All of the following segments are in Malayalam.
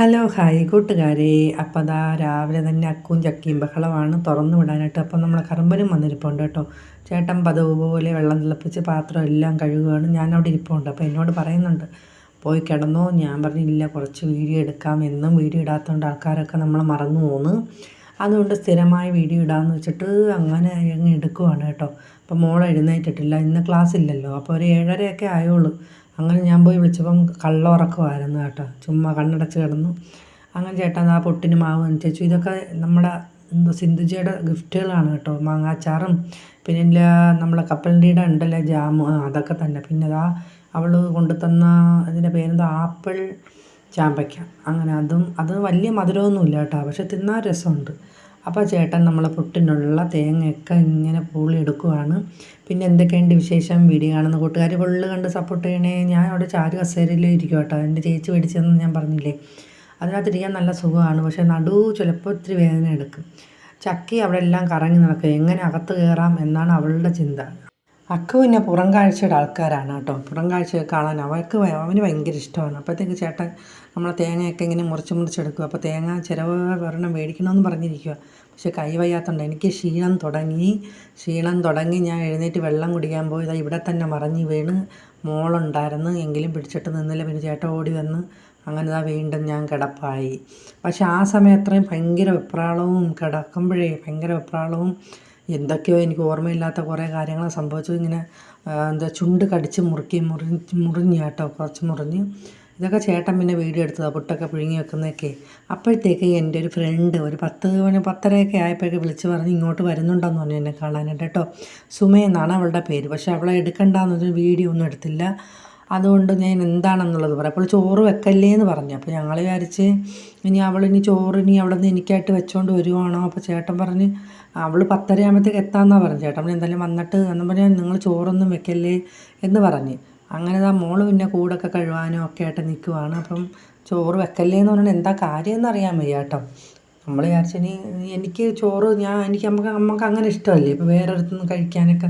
ഹലോ ഹായ് കൂട്ടുകാരെ. അപ്പോൾ അതാ രാവിലെ തന്നെ അക്കും ചക്കിയും ബഹളമാണ് തുറന്നു വിടാനായിട്ട്. അപ്പം നമ്മളെ കറമ്പനും വന്നിരിപ്പുണ്ട് കേട്ടോ. ചേട്ടൻ പതിവ് പോലെ വെള്ളം തിളപ്പിച്ച് പാത്രം എല്ലാം കഴുകുകയാണ്. ഞാൻ അവിടെ ഇരിപ്പുണ്ട്. അപ്പോൾ എന്നോട് പറയുന്നുണ്ട് പോയി കിടന്നോ. ഞാൻ പറഞ്ഞില്ല കുറച്ച് വീഡിയോ എടുക്കാം. എന്നും വീഡിയോ ഇടാത്തതുകൊണ്ട് ആൾക്കാരൊക്കെ നമ്മൾ മറന്നു പോന്ന്. അതുകൊണ്ട് സ്ഥിരമായി വീഡിയോ ഇടാമെന്ന് വെച്ചിട്ട് അങ്ങനെ അങ്ങ് എടുക്കുവാണ് കേട്ടോ. അപ്പോൾ മോൾ എഴുന്നേറ്റിട്ടില്ല. ഇന്ന് ക്ലാസ് ഇല്ലല്ലോ അപ്പോൾ ഒരു ഏഴരയൊക്കെ ആയുള്ളൂ. അങ്ങനെ ഞാൻ പോയി വിളിച്ചപ്പം കള്ളുറക്കമായിരുന്നു കേട്ടോ. ചുമ്മാ കണ്ണടച്ച് കിടന്നു. അങ്ങനെ ചേട്ടാ ആ പൊട്ടിന് മാവ് ചേച്ചു. ഇതൊക്കെ നമ്മുടെ എന്തോ സിന്ധുജിയുടെ ഗിഫ്റ്റുകളാണ് കേട്ടോ. മാങ്ങാച്ചാറും പിന്നെ നമ്മളെ കപ്പലണ്ടിയുടെ ഉണ്ടല്ലേ ജാമ് അതൊക്കെ തന്നെ. പിന്നെ അതാ അവൾ കൊണ്ടു തന്ന അതിന്റെ പേരെന്താ? ആപ്പിൾ ചാമ്പയ്ക്ക. അങ്ങനെ അതും അത് വലിയ മധുരമൊന്നുമില്ല കേട്ടോ. പക്ഷെ തിന്നാൻ രസമുണ്ട്. അപ്പോൾ ചേട്ടൻ നമ്മളെ പുട്ടിനുള്ള തേങ്ങയൊക്കെ ഇങ്ങനെ എടുക്കുവാണ്. പിന്നെ എന്തൊക്കെയുണ്ട് വിശേഷം? വീഡിയോ കാണുന്ന കൂട്ടുകാർ ഫുള്ള് കണ്ട് സപ്പോർട്ട് ചെയ്യണേ. ഞാൻ അവിടെ ചാരു കസേരയിൽ ഇരിക്കും കേട്ടോ എന്റെ ചേച്ചി മേടിച്ചതെന്ന് ഞാൻ പറഞ്ഞില്ലേ? അതിനകത്തിരിക്കാൻ നല്ല സുഖമാണ്. പക്ഷേ നടു ചിലപ്പോൾ ഇത്തിരി വേദന എടുക്കും. ചക്കി അവിടെ എല്ലാം കറങ്ങി നടക്കും. എങ്ങനെ അകത്ത് കയറാം എന്നാണ് അവളുടെ ചിന്ത. അക്കു പിന്നെ പുറം കാഴ്ചയുടെ ആൾക്കാരാണ് കേട്ടോ. പുറം കാഴ്ച കാണാൻ അവർക്ക് അവന് ഭയങ്കര ഇഷ്ടമാണ്. അപ്പോഴത്തേക്ക് ചേട്ടൻ നമ്മളെ തേങ്ങയൊക്കെ ഇങ്ങനെ മുറിച്ച് മുറിച്ചെടുക്കും. അപ്പോൾ തേങ്ങ ചിലവ് ഒരെണ്ണം മേടിക്കണമെന്ന് പറഞ്ഞിരിക്കുക പക്ഷേ കൈ വയ്യാത്തതുകൊണ്ട് എനിക്ക് ക്ഷീണം തുടങ്ങി ക്ഷീണം തുടങ്ങി ഞാൻ എഴുന്നേറ്റ് വെള്ളം കുടിക്കാൻ പോയതാ ഇവിടെ തന്നെ മറിഞ്ഞ് വീണ് മോളുണ്ടായിരുന്നു. എങ്കിലും പിടിച്ചിട്ട് നിന്നില്ല. പിന്നെ ചേട്ടൻ ഓടി വന്ന് അങ്ങനെ ദാ വീണ്ടും ഞാൻ കിടപ്പായി. പക്ഷേ ആ സമയം അത്രയും ഭയങ്കര വെപ്രാളവും കിടക്കുമ്പോഴേ ഭയങ്കര വെപ്രാളവും എന്തൊക്കെയോ എനിക്ക് ഓർമ്മയില്ലാത്ത കുറേ കാര്യങ്ങൾ സംഭവിച്ചു ഇങ്ങനെ എന്താ ചുണ്ട് കടിച്ച് മുറുക്കി മുറി മുറിഞ്ഞ് കേട്ടോ കുറച്ച് മുറിഞ്ഞ്. ഇതൊക്കെ ചേട്ടൻ പിന്നെ വീഡിയോ എടുത്തതാണ് പുട്ടൊക്കെ പിഴുങ്ങി വെക്കുന്നതൊക്കെ. അപ്പോഴത്തേക്ക് എന്റെ ഒരു ഫ്രണ്ട് ഒരു പത്ത് മണി പത്തരയൊക്കെ ആയപ്പോഴേക്ക് വിളിച്ച് പറഞ്ഞ് ഇങ്ങോട്ട് വരുന്നുണ്ടെന്ന് പറഞ്ഞു എന്നെ കാണാനായിട്ട് കേട്ടോ. സുമയെന്നാണ് അവളുടെ പേര്. പക്ഷേ അവളെ എടുക്കണ്ടെന്ന് പറഞ്ഞാൽ വീഡിയോ ഒന്നും എടുത്തില്ല. അതുകൊണ്ട് ഞാൻ എന്താണെന്നുള്ളത് പറയാം. അപ്പോൾ ചോറ് വെക്കല്ലേ എന്ന് പറഞ്ഞു. അപ്പോൾ ഞങ്ങൾ വിചാരിച്ച് ഇനി അവൾ ഇനി ചോറ് ഇനി അവിടെ നിന്ന് എനിക്കായിട്ട് വെച്ചുകൊണ്ട് വരുവാണോ? അപ്പോൾ ചേട്ടൻ പറഞ്ഞ് അവൾ പത്തരയാകുമ്പോഴത്തേക്ക് എത്താമെന്നാണ് പറഞ്ഞു. ചേട്ടൻ എന്തായാലും വന്നിട്ട് എന്ന് പറഞ്ഞാൽ നിങ്ങൾ ചോറൊന്നും വെക്കല്ലേ എന്ന് പറഞ്ഞ്. അങ്ങനെ ആ മോൾ പിന്നെ കൂടൊക്കെ കഴുകാനും ഒക്കെ ആയിട്ട് നിൽക്കുവാണ് അപ്പം ചോറ് വെക്കല്ലേ എന്ന് പറഞ്ഞാൽ എന്താ കാര്യം എന്ന് അറിയാൻ വയ്യ കേട്ടോ. നമ്മൾ വിചാരിച്ചു ഇനി എനിക്ക് ചോറ് ഞാൻ എനിക്ക് നമുക്ക് നമുക്ക് അങ്ങനെ ഇഷ്ടമല്ലേ? ഇപ്പോൾ വേറെ അടുത്തുനിന്ന് കഴിക്കാനൊക്കെ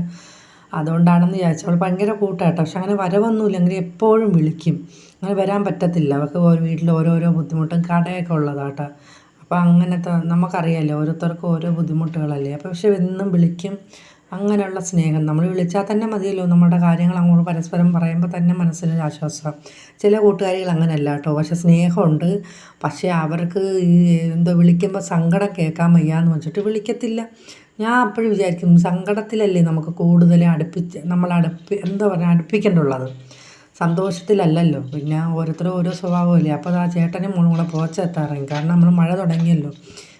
അതുകൊണ്ടാണെന്ന് വിചാരിച്ചു അവൾ ഭയങ്കര കൂട്ടാട്ടോ പക്ഷെ അങ്ങനെ വരവൊന്നുമില്ല. അങ്ങനെ എപ്പോഴും വിളിക്കും. അങ്ങനെ വരാൻ പറ്റത്തില്ല. അവൾക്ക് ഓരോ വീട്ടിൽ ഓരോരോ ബുദ്ധിമുട്ടും കടയൊക്കെ ഉള്ളതാട്ടോ അപ്പോൾ അങ്ങനത്തെ നമുക്കറിയാമല്ലോ ഓരോരുത്തർക്കും ഓരോ ബുദ്ധിമുട്ടുകളല്ലേ. അപ്പോൾ പക്ഷെ എന്നും വിളിക്കും അങ്ങനെയുള്ള സ്നേഹം. നമ്മൾ വിളിച്ചാൽ തന്നെ മതിയല്ലോ നമ്മുടെ കാര്യങ്ങൾ അങ്ങോട്ട് പരസ്പരം പറയുമ്പോൾ തന്നെ മനസ്സിനൊരു ആശ്വാസം. ചില കൂട്ടുകാരികൾ അങ്ങനെയല്ല കേട്ടോ. പക്ഷെ സ്നേഹമുണ്ട്. പക്ഷേ അവർക്ക് ഈ എന്തോ വിളിക്കുമ്പോൾ സങ്കടം കേൾക്കാൻ വയ്യാന്ന് വെച്ചിട്ട് വിളിക്കത്തില്ല. ഞാൻ അപ്പോഴും വിചാരിക്കും സങ്കടത്തിലല്ലേ നമുക്ക് കൂടുതൽ അടുപ്പിച്ച് നമ്മൾ അടുപ്പി എന്താ പറയുക അടുപ്പിക്കേണ്ടുള്ളത്. സന്തോഷത്തിലല്ലല്ലോ. പിന്നെ ഓരോരുത്തരും ഓരോ സ്വഭാവമല്ലേ. അപ്പോൾ ആ ചേട്ടനെ മോളും കൂടെ പോച്ചെത്താറേ കാരണം നമ്മൾ മഴ തുടങ്ങിയല്ലോ.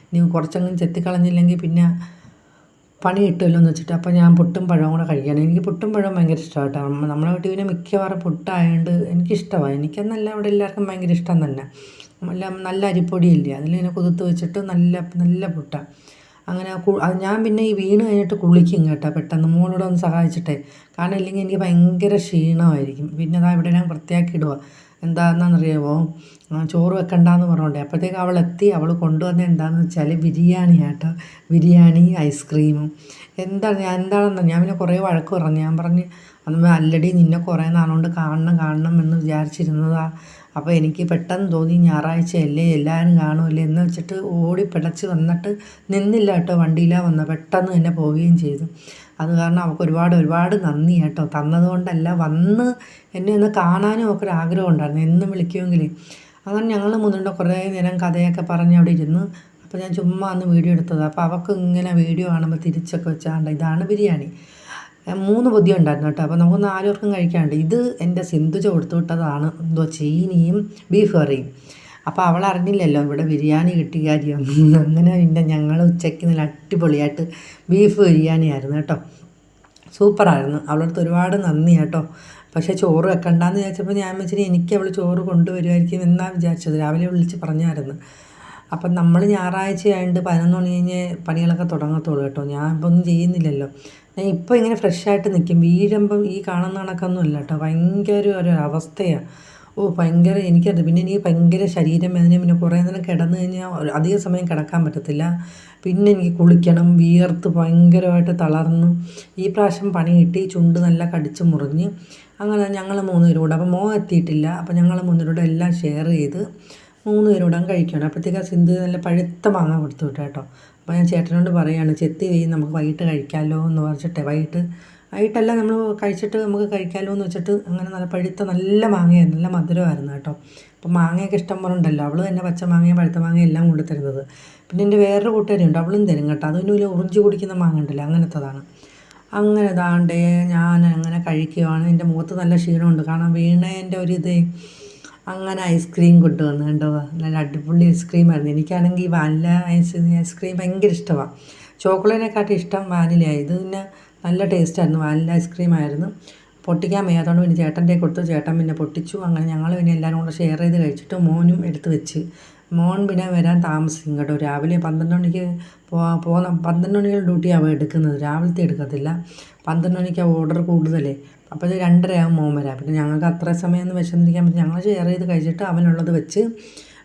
ഇനി കുറച്ചങ്ങും ചെത്തിക്കളഞ്ഞില്ലെങ്കിൽ പിന്നെ പണി കിട്ടുമല്ലോ എന്ന് വെച്ചിട്ട് അപ്പോൾ ഞാൻ പുട്ടും പഴവും കൂടെ കഴിക്കാനും. എനിക്ക് പുട്ടും പഴവും ഭയങ്കര ഇഷ്ടമാണ് കേട്ടോ നമ്മളെ വീട്ടിൽ പിന്നെ മിക്കവാറും പുട്ടായതുകൊണ്ട് എനിക്കിഷ്ടമാണ് എനിക്കെന്നല്ല ഇവിടെ എല്ലാവർക്കും ഭയങ്കര ഇഷ്ടം തന്നെ. നല്ല നല്ല അരിപ്പൊടിയില്ലേ? അതിലിങ്ങനെ കുതിർത്ത് വെച്ചിട്ട് നല്ല നല്ല പുട്ടാണ് അങ്ങനെ ഞാൻ പിന്നെ ഈ വീണ് കഴിഞ്ഞിട്ട് കുളിക്കും കേട്ടോ. പെട്ടെന്ന് മോളോട് ഒന്ന് സഹായിച്ചിട്ടേ. കാരണം ഇല്ലെങ്കിൽ എനിക്ക് ഭയങ്കര ക്ഷീണമായിരിക്കും. പിന്നെ അതാ ഇവിടെ ഞാൻ വൃത്തിയാക്കി ഇടുക എന്താണെന്നറിയാമോ ചോറ് വെക്കണ്ടെന്ന് പറഞ്ഞോണ്ടേ. അപ്പോഴത്തേക്ക് അവൾ എത്തി. അവൾ കൊണ്ടുവന്ന എന്താണെന്ന് വെച്ചാൽ ബിരിയാണി ആട്ടോ. ബിരിയാണി ഐസ്ക്രീമും എന്താണ് ഞാൻ എന്താണെന്ന് ഞാൻ പിന്നെ കുറേ വഴക്ക് പറഞ്ഞു. ഞാൻ പറഞ്ഞ് അന്ന് അല്ലടി നിന്നെ കുറേ നാളുകൊണ്ട് കാണണം കാണണം എന്ന് വിചാരിച്ചിരുന്നതാ. അപ്പോൾ എനിക്ക് പെട്ടെന്ന് തോന്നി ഞായറാഴ്ചയല്ലേ എല്ലാവരും കാണുമല്ലേ എന്ന് വെച്ചിട്ട് ഓടി പിടച്ച് വന്നിട്ട് നിന്നില്ല കേട്ടോ വണ്ടിയിലാണ് വന്നത് പെട്ടെന്ന് തന്നെ പോവുകയും ചെയ്തു. അത് കാരണം അവൾക്ക് ഒരുപാട് ഒരുപാട് നന്ദി കേട്ടോ. തന്നതുകൊണ്ടല്ല വന്ന് എന്നെ ഒന്ന് കാണാനും ഒക്കെ ഒരു ആഗ്രഹം ഉണ്ടായിരുന്നു. എന്നും വിളിക്കുമെങ്കിലേ. അങ്ങനെ ഞങ്ങൾ മുന്നിട്ട് കുറേ നേരം കഥയൊക്കെ പറഞ്ഞ് അവിടെ ഇരുന്ന്. അപ്പോൾ ഞാൻ ചുമ്മാ അന്ന് വീഡിയോ എടുത്തത്. അപ്പോൾ അവൾക്ക് ഇങ്ങനെ വീഡിയോ കാണുമ്പോൾ തിരിച്ചൊക്കെ വെച്ചാണ്ട് ഇതാണ് ബിരിയാണി. മൂന്ന് പൊതി ഉണ്ടായിരുന്നു കേട്ടോ. അപ്പോൾ നമുക്ക് നാലുപേർക്കും കഴിക്കാണ്ട് ഇത് എന്റെ സിന്ധുജ കൊടുത്തു വിട്ടതാണ്. എന്തോ ചീനിയും ബീഫ് കറിയും. അപ്പോൾ അവൾ അറിഞ്ഞില്ലല്ലോ ഇവിടെ ബിരിയാണി കിട്ടിയ കാര്യമൊന്നും അങ്ങനെ പിന്നെ ഞങ്ങൾ ഉച്ചയ്ക്ക് നല്ല അടിപൊളിയായിട്ട് ബീഫ് ബിരിയാണി ആയിരുന്നു കേട്ടോ. സൂപ്പറായിരുന്നു. അവളടുത്ത് ഒരുപാട് നന്ദി കേട്ടോ. പക്ഷേ ചോറ് വെക്കണ്ടെന്ന് വിചാരിച്ചപ്പോൾ ഞാൻ വെച്ചിട്ട് എനിക്ക് അവൾ ചോറ് കൊണ്ടുവരുമായിരിക്കും എന്നാണ് വിചാരിച്ചത്. രാവിലെ വിളിച്ച് പറഞ്ഞായിരുന്നു. അപ്പം നമ്മൾ ഞായറാഴ്ച ആയതുകൊണ്ട് പതിനൊന്ന് മണി കഴിഞ്ഞ് പണികളൊക്കെ തുടങ്ങത്തുള്ളൂ കേട്ടോ. ഞാൻ ഇപ്പം ഒന്നും ചെയ്യുന്നില്ലല്ലോ. ഇപ്പോൾ ഇങ്ങനെ ഫ്രഷായിട്ട് നിൽക്കും വീഴുമ്പം ഈ കാണുന്ന കണക്കൊന്നും അല്ല കേട്ടോ ഭയങ്കര ഒരു അവസ്ഥയാണ് ഓ ഭയങ്കര എനിക്കറിയാം. പിന്നെ എനിക്ക് ഭയങ്കര ശരീരം വേദന പിന്നെ കുറേ നേരം കിടന്നു കഴിഞ്ഞാൽ അധിക സമയം കിടക്കാൻ പറ്റത്തില്ല. പിന്നെ എനിക്ക് കുളിക്കണം വിയർത്ത് ഭയങ്കരമായിട്ട് തളർന്നു. ഈ പ്രാവശ്യം പണി കിട്ടി ചുണ്ട് നല്ല കടിച്ച് മുറിഞ്ഞ്. അങ്ങനെ ഞങ്ങൾ മൂന്ന് പേരോട് അപ്പോൾ മോ എത്തിയിട്ടില്ല. അപ്പോൾ ഞങ്ങൾ മൂന്ന് പേരോട് എല്ലാം ഷെയർ ചെയ്ത് മൂന്ന് പേരോടും കഴിക്കണം അപ്പോഴത്തേക്ക് സിന്ധു നല്ല പഴുത്ത മാങ്ങ കൊടുത്തു കേട്ടോ. അപ്പോൾ ഞാൻ ചേട്ടനോട് പറയുകയാണ് ചെത്തി വെയ് നമുക്ക് വൈകിട്ട് കഴിക്കാമല്ലോ എന്ന് പറഞ്ഞിട്ട്. വൈകിട്ട് വൈകിട്ടല്ല നമ്മൾ കഴിച്ചിട്ട് നമുക്ക് കഴിക്കാമല്ലോ എന്ന് വെച്ചിട്ട് അങ്ങനെ നല്ല പഴുത്ത നല്ല മാങ്ങയായിരുന്നു നല്ല മധുരമായിരുന്നു കേട്ടോ. അപ്പോൾ മാങ്ങയൊക്കെ ഇഷ്ടം പോലെ ഉണ്ടല്ലോ അവൾ തന്നെ പച്ച മാങ്ങയും പഴുത്ത മാങ്ങയും എല്ലാം കൊണ്ടു തരുന്നത്. പിന്നെ എന്റെ വേറൊരു കൂട്ടുകാരുണ്ട് അവളും തരും കേട്ടോ. അതൊന്നും വലിയ ഉറിഞ്ചി കുടിക്കുന്ന മാങ്ങ ഉണ്ടല്ലോ അങ്ങനത്തതാണ്. അങ്ങനെ ദാണ്ടേ ഞാൻ അങ്ങനെ കഴിക്കുകയാണ് എന്റെ മുഖത്ത് നല്ല ക്ഷീണമുണ്ട്. കാരണം വീണേന്റെ ഒരു ഇത് അങ്ങനെ ഐസ്ക്രീം കൊണ്ടുവന്നു കണ്ടോ? നല്ല അടിപൊളി ഐസ്ക്രീമായിരുന്നു എനിക്കാണെങ്കിൽ വാനില ഐസ് ഐസ്ക്രീം ഭയങ്കര ഇഷ്ടമാണ് ചോക്ലേറ്റിനെക്കാട്ടും ഇഷ്ടം വാനിലയാണ് ഇത് പിന്നെ നല്ല ടേസ്റ്റായിരുന്നു വാനില ഐസ്ക്രീം ആയിരുന്നു. പൊട്ടിക്കാൻ വയ്യാത്തതുകൊണ്ട് പിന്നെ ചേട്ടന്റെ കൊടുത്തു. ചേട്ടൻ പിന്നെ പൊട്ടിച്ചു. അങ്ങനെ ഞങ്ങൾ പിന്നെ എല്ലാവരും കൂടെ ഷെയർ ചെയ്ത് കഴിച്ചിട്ട് മോനും എടുത്ത് വെച്ച്. മോൻ പിന്നെ വരാൻ താമസിക്കും കേട്ടോ. രാവിലെ പന്ത്രണ്ട് മണിക്ക് പോകുന്ന പന്ത്രണ്ട് മണിക്ക് ഡ്യൂട്ടിയാണ് എടുക്കുന്നത്. രാവിലത്തെ എടുക്കത്തില്ല. പന്ത്രണ്ട് മണിക്ക് ഓർഡർ കൂടുതലേ. അപ്പോൾ ഇത് രണ്ടരയാകും മോൻ വരാം പിന്നെ ഞങ്ങൾക്ക് അത്ര സമയമൊന്നും വിശന്നിരിക്കാൻ പറ്റും ഞങ്ങൾ ഷെയർ ചെയ്ത് കഴിച്ചിട്ട് അവനുള്ളത് വെച്ച്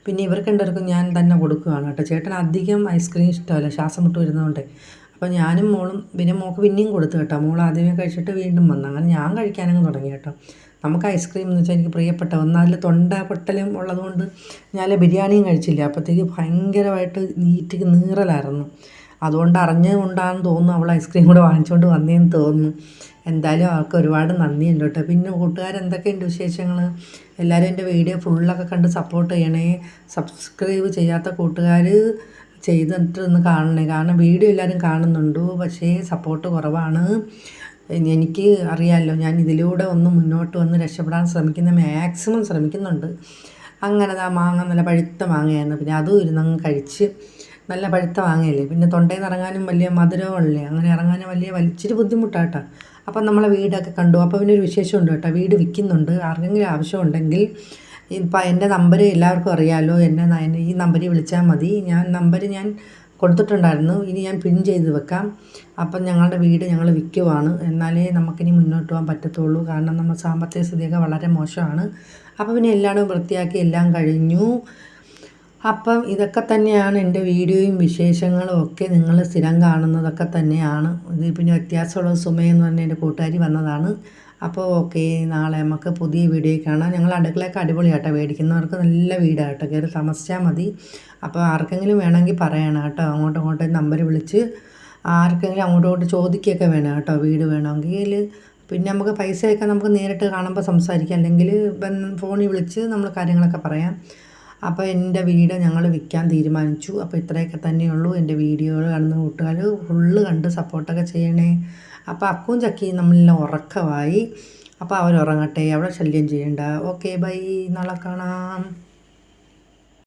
പിന്നെ ഇവർക്ക് രണ്ടുപേർക്കും ഞാൻ തന്നെ കൊടുക്കുകയാണ് കേട്ടോ. ചേട്ടൻ അധികം ഐസ്ക്രീം ഇഷ്ടമല്ല. ശ്വാസം മുട്ട് വരുന്നതുകൊണ്ട്. അപ്പോൾ ഞാനും മോളും പിന്നെ മോൾക്ക് പിന്നെയും കൊടുത്തു കേട്ടോ. മോൾ ആദ്യമേ കഴിച്ചിട്ട് വീണ്ടും വന്നു. അങ്ങനെ ഞാൻ കഴിക്കാനങ്ങ് തുടങ്ങി കേട്ടോ. നമുക്ക് ഐസ്ക്രീം എന്ന് വെച്ചാൽ എനിക്ക് പ്രിയപ്പെട്ട ഒന്ന് അതിൽ തൊണ്ട പൊട്ടലും ഉള്ളതുകൊണ്ട് ഞാൻ ബിരിയാണിയും കഴിച്ചില്ല. അപ്പോഴത്തേക്ക് ഭയങ്കരമായിട്ട് നീറ്റിക്ക് നീറലായിരുന്നു. അതുകൊണ്ട് അറിഞ്ഞുകൊണ്ടാണെന്ന് തോന്നുന്നു അവൾ ഐസ്ക്രീം കൂടെ വാങ്ങിച്ചുകൊണ്ട് വന്നേന്ന് തോന്നുന്നു. എന്തായാലും അവൾക്ക് ഒരുപാട് നന്ദിയുണ്ട് കേട്ടോ. പിന്നെ കൂട്ടുകാരെന്തൊക്കെയുണ്ട് വിശേഷങ്ങൾ എല്ലാവരും എന്റെ വീഡിയോ ഫുള്ളൊക്കെ കണ്ട് സപ്പോർട്ട് ചെയ്യണേ. സബ്സ്ക്രൈബ് ചെയ്യാത്ത കൂട്ടുകാർ ചെയ്തിട്ടൊന്ന് കാണണേ. കാരണം വീഡിയോ എല്ലാവരും കാണുന്നുണ്ട്. പക്ഷേ സപ്പോർട്ട് കുറവാണ്. എനിക്ക് അറിയാമല്ലോ ഞാൻ ഇതിലൂടെ ഒന്ന് മുന്നോട്ട് വന്ന് രക്ഷപ്പെടാൻ ശ്രമിക്കുന്ന മാക്സിമം ശ്രമിക്കുന്നുണ്ട്. അങ്ങനെ ആ മാങ്ങ നല്ല പഴുത്ത മാങ്ങയായിരുന്നു. പിന്നെ അതും ഇരുന്നങ്ങ് കഴിച്ച് നല്ല പഴുത്ത മാങ്ങയല്ലേ? പിന്നെ തൊണ്ടയിൽ നിന്ന് ഇറങ്ങാനും വലിയ മധുരമല്ലേ അങ്ങനെ ഇറങ്ങാനും വലിയ വലിച്ചിരി ബുദ്ധിമുട്ടാട്ടോ അപ്പം നമ്മളെ വീടൊക്കെ കണ്ടു. അപ്പോൾ പിന്നെ ഒരു വിശേഷമുണ്ട് കേട്ടോ. വീട് വിൽക്കുന്നുണ്ട്. ആർക്കെങ്കിലും ആവശ്യമുണ്ടെങ്കിൽ ഇപ്പം എന്റെ നമ്പർ എല്ലാവർക്കും അറിയാമല്ലോ എന്നെ ഈ നമ്പറിൽ വിളിച്ചാൽ മതി. ഞാൻ നമ്പർ ഞാൻ കൊടുത്തിട്ടുണ്ടായിരുന്നു. ഇനി ഞാൻ പിൻ ചെയ്ത് വെക്കാം. അപ്പം ഞങ്ങളുടെ വീട് ഞങ്ങൾ വിൽക്കുവാണ് എന്നാലേ നമുക്കിനി മുന്നോട്ട് പോകാൻ പറ്റത്തുള്ളൂ. കാരണം നമ്മൾ സാമ്പത്തിക സ്ഥിതിയൊക്കെ വളരെ മോശമാണ്. അപ്പോൾ പിന്നെ എല്ലാം വൃത്തിയാക്കി എല്ലാം കഴിഞ്ഞു. അപ്പം ഇതൊക്കെ തന്നെയാണ് എന്റെ വീഡിയോയും വിശേഷങ്ങളും ഒക്കെ നിങ്ങൾ സ്ഥിരം കാണുന്നതൊക്കെ തന്നെയാണ്. ഇത് പിന്നെ വ്യത്യാസമുള്ള സുമയെന്ന് പറഞ്ഞ എന്റെ കൂട്ടുകാരി വന്നതാണ്. അപ്പോൾ ഓക്കെ നാളെ നമുക്ക് പുതിയ വീഡിയോ കാണാം. ഞങ്ങൾ അടുക്കളയൊക്കെ അടിപൊളിയാട്ടോ. മേടിക്കുന്നവർക്ക് നല്ല വീടാട്ടോ. കയറി താമസിച്ചാൽ മതി. അപ്പോൾ ആർക്കെങ്കിലും വേണമെങ്കിൽ പറയണം കേട്ടോ. അങ്ങോട്ടും ഇങ്ങോട്ടും നമ്പർ വിളിച്ച് ആർക്കെങ്കിലും അങ്ങോട്ടും ഇങ്ങോട്ട് ചോദിക്കുകയൊക്കെ വേണം കേട്ടോ. വീട് വേണമെങ്കിൽ പിന്നെ നമുക്ക് പൈസയൊക്കെ നമുക്ക് നേരിട്ട് കാണുമ്പോൾ സംസാരിക്കാം. അല്ലെങ്കിൽ ഫോണിൽ വിളിച്ച് നമ്മൾ കാര്യങ്ങളൊക്കെ പറയാം. അപ്പോൾ എന്റെ വീട് ഞങ്ങൾ വിൽക്കാൻ തീരുമാനിച്ചു. അപ്പോൾ ഇത്രയൊക്കെ തന്നെയുള്ളൂ എന്റെ വീഡിയോകൾ കാണുന്ന കൂട്ടുകാർ ഫുള്ള് കണ്ട് സപ്പോർട്ടൊക്കെ ചെയ്യണേ. അപ്പോൾ അക്കും ചക്കിയും നമ്മളെല്ലാം ഉറക്കമായി അപ്പോൾ അവരുറങ്ങട്ടെ അവിടെ ശല്യം ചെയ്യണ്ട. ഓക്കെ ബൈ നാളെ കാണാം.